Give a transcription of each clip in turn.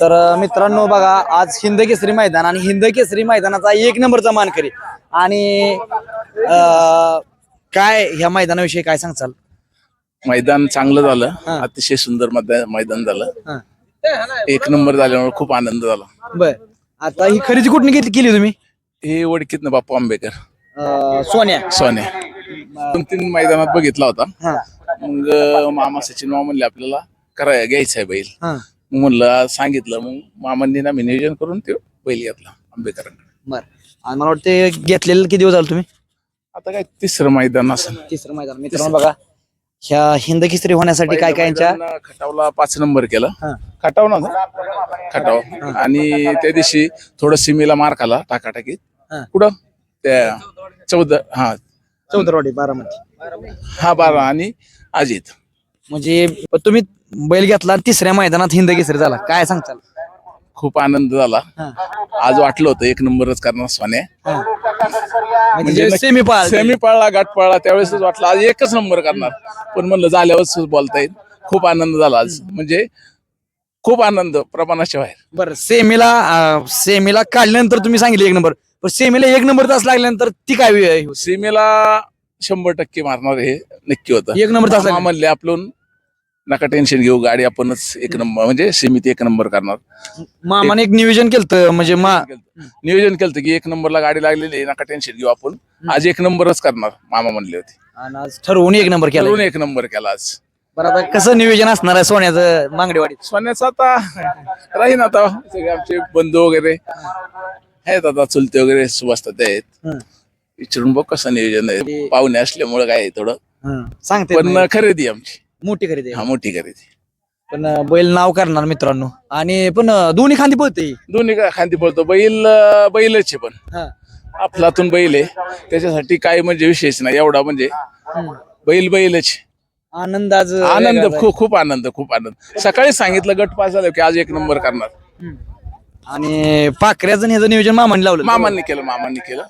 तर मित्रांनो बघा आज हिंद केसरी मैदान आणि हिंद केसरी मैदानाचा एक नंबरचा मानकरी. आणि काय ह्या मैदानाविषयी काय सांगचाल? मैदान चांगलं झालं. अतिशय सुंदर मैदा- मैदान झालं. एक नंबर झाल्यामुळे खूप आनंद झाला. बर. आता ही खरेदी कुठून घेतली केली तुम्ही? हे ओळखीत ना बापू आंबेकर. अं, सोन्या. सोन्या. दोन तीन मैदानात बघितला होता. हा. मग अं, मामा सचिन मामा म्हणले आपल्याला कराय घ्यायचं आहे बैल. हा. म्हणलं सांगितलं मग मामांनी ना मी नियोजन करून ते बैल घेतला आंबेकरांकडे. बर. आणि मला वाटते घेतलेलं किती दिवस झालं तुम्ही? आता काय तिसरं मैदान असं तिसरं मैदान. मित्रांनो बघा ह्या हिंद केसरी होण्यासाठी काय काय यांच्या खटावला पाच नंबर केला. हा. खटाव ना खटाव. आणि त्या दिवशी थोडं सिमीला मार खाला टाकाटाकीत. हा. कुठं? त्या चौदा हा. चौदरवाडी बारामती. हा बारा आणि अजित. म्हणजे तुम्ही बैल घेतला तिसऱ्या मैदानात हिंद केसरी झाला. काय सांगचाल खूप आनंद झाला. हा. आज वाटलं होतं एक नंबरच करणार सोन्या. म्हणजे सेमी पाळ सेमी पळला गाठ पळला त्यावेळेसच वाटलं आज एकच नंबर करणार. पण म्हणलं झाल्यावरच बोलता येईल. खूप आनंद झाला आज. म्हणजे खूप आनंद प्रमाणाच्या बाहेर. बरं सेमीला अं, सेमीला काढल्यानंतर तुम्ही सांगितले एक नंबर. पण सेमीला एक नंबर तास लागल्यानंतर ती काय वे- होती? सीमेला शंभर टक्के मारणार हे नक्की होतं. एक नंबर तास लागला. म्हणले आपलं नका टेन्शन घेऊ गाडी आपणच एक नंबर म्हणजे सीमित एक नंबर करणार. मामाने एक नियोजन केलं म्हणजे मा नियोजन केलं की एक नंबरला गाडी लागलेली आहे, नका टेन्शन घेऊ आपण. आज एक नंबरच करणार मामा म्हणले होते. आणि आज ठरवून एक नंबर केला. करून एक नंबर केला आज. बरं आता कसं नियोजन असणार आहे सोन्याचं मांगडेवाडीत सोन्याचं आता राहीन आता सगळे आमचे बंधू वगैरे. आहेत आता चुलते वगैरे सुभाषतात आहेत. विचारून बघ कसं नियोजन आहे. पाहुणे असल्यामुळे काय आहे थोडं. सांगते पण. खरेदी आमची. मोठी खरेदी आहे. हा मोठी खरेदी. पण अं, बैल नाव करणार मित्रांनो. आणि पण अं, दोन्ही खांदी पळते दोन्ही का खांदी पडतो बैल अं, बैलच आहे पण. हा. आपलातून बैल आहे. त्याच्यासाठी काय म्हणजे विशेष नाही. एवढा म्हणजे. बैल बैलच. आनंद आज आनंद वेगळाच आहे. खूप खूप आनंद खूप आनंद. सकाळी सांगितलं गट पास झालं की आज एक नंबर करणार. आणि पाखऱ्याचं आणि ह्याचं नियोजन मामाने लावलं. मामांनी केलं मामांनी केलं.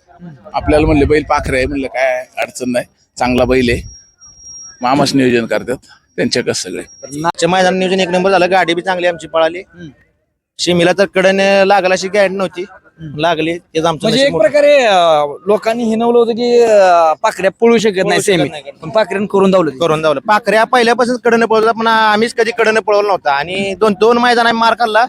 आपल्याला म्हणले बैल पाखरे आहे. म्हणलं काय अडचण नाही. चांगला बैल आहे. मामाच नियोजन करतात. त्यांच्याकडे सगळे आजच्या मैदान नियोजन एक नंबर झालं. गाडी बी चांगली आमची पळाली. शिमीला तर कडने लागला अशी गॅड नव्हती. लागली. तेच आमचं म्हणजे नशीब एक मोठं. प्रकारे अं, लोकांनी हिनवलं होतं की अं, पाखऱ्या पळू शकत नाही सेमी. पण पाखऱ्यानं करून दावलं ते. करून धावलं. पाखऱ्या पहिल्यापासून कडने पळवला पण आम्हीच कधी कडने पळवलं नव्हता. आणि दोन दोन मैदान आम्ही मार खाल्ला.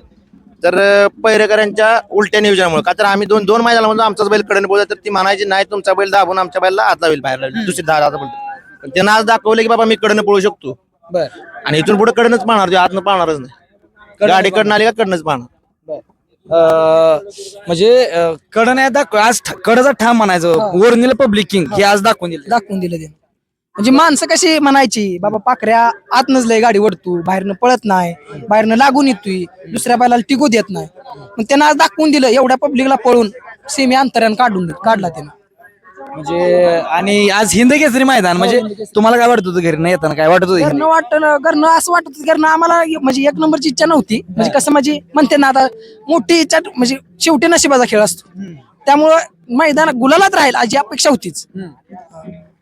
तर पैरेकरांच्या उलट्या नियोजनामुळे. का तर आम्ही दोन दोन मैदानामध्ये आमचाच बैल कडने पळवला. तर ती म्हणायची नाही तुमचा बैल दाबून आमच्या बैलला हात लावेल बाहेर. दुसरी दहा दहा बोलतो. पण त्यानं आज दाखवलं की बाबा मी कडने पळू शकतो. बर. आणि इथून पुढे कडनच पाहणार ते आतनं पाहणारच नाही. गाडी कडनं आली का कडनच पाहणार. अं, म्हणजे अं, कडं नाही दाखव आज ठ- कडचा ठाम म्हणायचं ओरिजिनल पब्लिक किंग हे. आज दाखवून दिलं. दाखवून दिलं ते म्हणजे माणसं कशी म्हणायची बाबा पाखऱ्या आत नसलंय गाडी वडतू बाहेरनं पळत नाही बाहेरनं लागून येतोय दुसऱ्या बैलाला टिकू देत नाही. मग त्यानं आज दाखवून दिलं एवढ्या पब्लिकला पळून सेमी अंतरानं काढून काढला त्यानं. म्हणजे आणि आज हिंद केसरी मैदान म्हणजे तुम्हाला काय वाटत होतं घरी नाही येताना? काय वाटत होतं घरनं वाटत घरनं असं वाटत होतं, घरनं आम्हाला म्हणजे एक नंबरची इच्छा नव्हती. म्हणजे कसं म्हणजे म्हणते ना आता मोठी इच्छा म्हणजे शेवटी नशिबाचा खेळ असतो. त्यामुळं मैदान गुलालात राहील अशी अपेक्षा होतीच.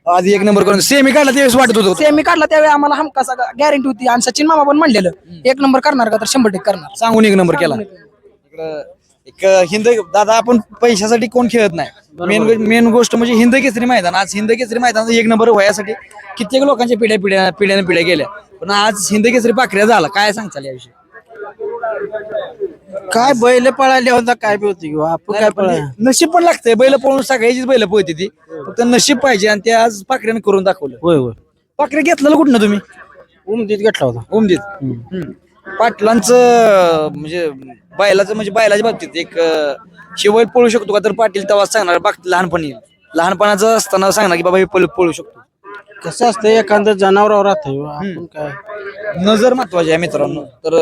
आज एक नंबर करून सेमी काढला त्यावेळेस वाटत होतं. सेमी काढला त्यावेळी आम्हाला हमखास गॅरंटी होती. आणि सचिन मामा पण म्हणलेलं एक नंबर करणार का तर शंभर टक्के करणार. सांगून एक नंबर केला. इकडं एक हिंद दादा आपण पैशासाठी कोण खेळत नाही. मेन मेन गोष्ट म्हणजे हिंद केसरी मैदान. आज हिंद केसरी मैदान एक नंबर व्हायसाठी कित्येक लोकांच्या पिढ्या पिढ्या पिढ्याने पिढ्या गेल्या. पण आज हिंद केसरी पाखऱ्या झाला. काय सांगताल याविषयी? काय बैल पळाले होता काय बी होती. आपण काय पळा नशीब पण लागतंय. बैल पळून सगळ्याचीच बैल पळते ती. फक्त नशीब पाहिजे आणि ते आज पाखऱ्याने करून दाखवलं. होय होय. पाखरे घेतलेलं कुठनं तुम्ही? उमदीत घेतला होता. उमदीत. पाटलांचं म्हणजे बैलाचं म्हणजे बैलाच्या बाबतीत एक शिवाय पळू शकतो का? तर पाटील तेव्हा सांगणार बाग लहानपणी. लहानपणाचं असताना सांगणार की बाबा हे पळू पळू शकतो. कसं असतं एखादं जनावरावर राहत आपण काय? नजर महत्वाची आहे मित्रांनो. तर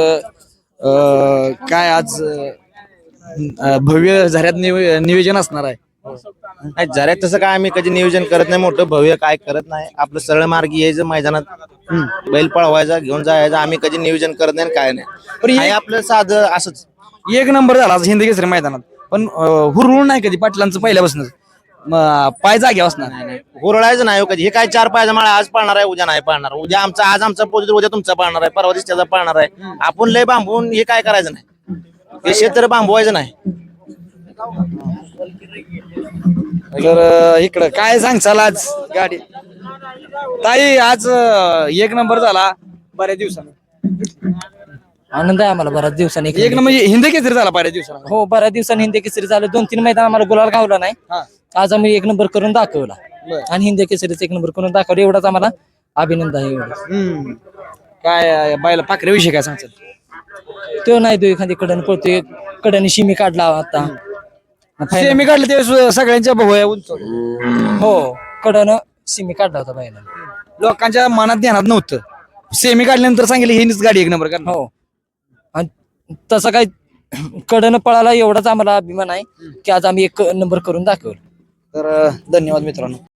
अं, काय आज अं, भव्य झऱ्यात नियो- नियोजन असणार आहे? नाही जरा तसं काय आम्ही कधी नियोजन करत नाही मोठं भव्य काय करत नाही. आपलं सरळ मार्गी यायचं मैदानात बैल पळवायचा घेऊन जायचं आम्ही कधी नियोजन करत नाही आणि काय पण नाही हे- आपलं साधं असंच. एक नंबर झाला आज हिंद केसरी मैदानात. पण अं, हुरहुर नाही कधी पाटलांचं पहिल्यापासूनच. म- पाय जागे असणार. हुरळायचं नाही हो कधी. हे काय चार पायचा माळा आज पाळणार आहे उद्या नाही पाळणार. उद्या आमचा आज आमचा पोहोच उद्या तुमचा पाळणार आहे. परवा दिवशी त्याचा पाळणार आहे. आपण लय बांबून हे काय करायचं नाही. हे क्षेत्र बांबवायचं नाही. तर अं, इकडं काय सांगचाल आज गाडी? ताई आज अं, एक नंबर झाला बऱ्याच दिवसानं. आनंद आहे आम्हाला बऱ्याच दिवसांनी एक नंबर म्हणजे हिंद केसरी झाला बऱ्याच दिवसानं. हो बऱ्याच दिवसांनी हिंदी केसरी झालं. दोन तीन मैदान आम्हाला गुलाल गावला नाही. हा. आज आम्ही एक नंबर करून दाखवला. बरं. आणि हिंदी केसरीचा एक नंबर करून दाखवला. एवढाच आम्हाला अभिनंदन आहे एवढं हम्म. काय अं, बायला पाखऱ्याविषयी काय सांगचाल तो नाही तो एखादी कडन पळतोय. कडनी शिमी काढला आता. सेमी काढले त्यावेळेस सगळ्यांच्या भोवया उंच. हो कडन शिमी काढला होता बायला. लोकांच्या मनात ध्यानात नव्हतं. सेमी काढल्यानंतर सांगितलं हीच गाडी एक नंबर करणार. हो. आणि तसं काय कडन पळाला एवढाच आम्हाला अभिमान आहे की आज आम्ही एक नंबर करून दाखवलं. तर धन्यवाद मित्रांनो.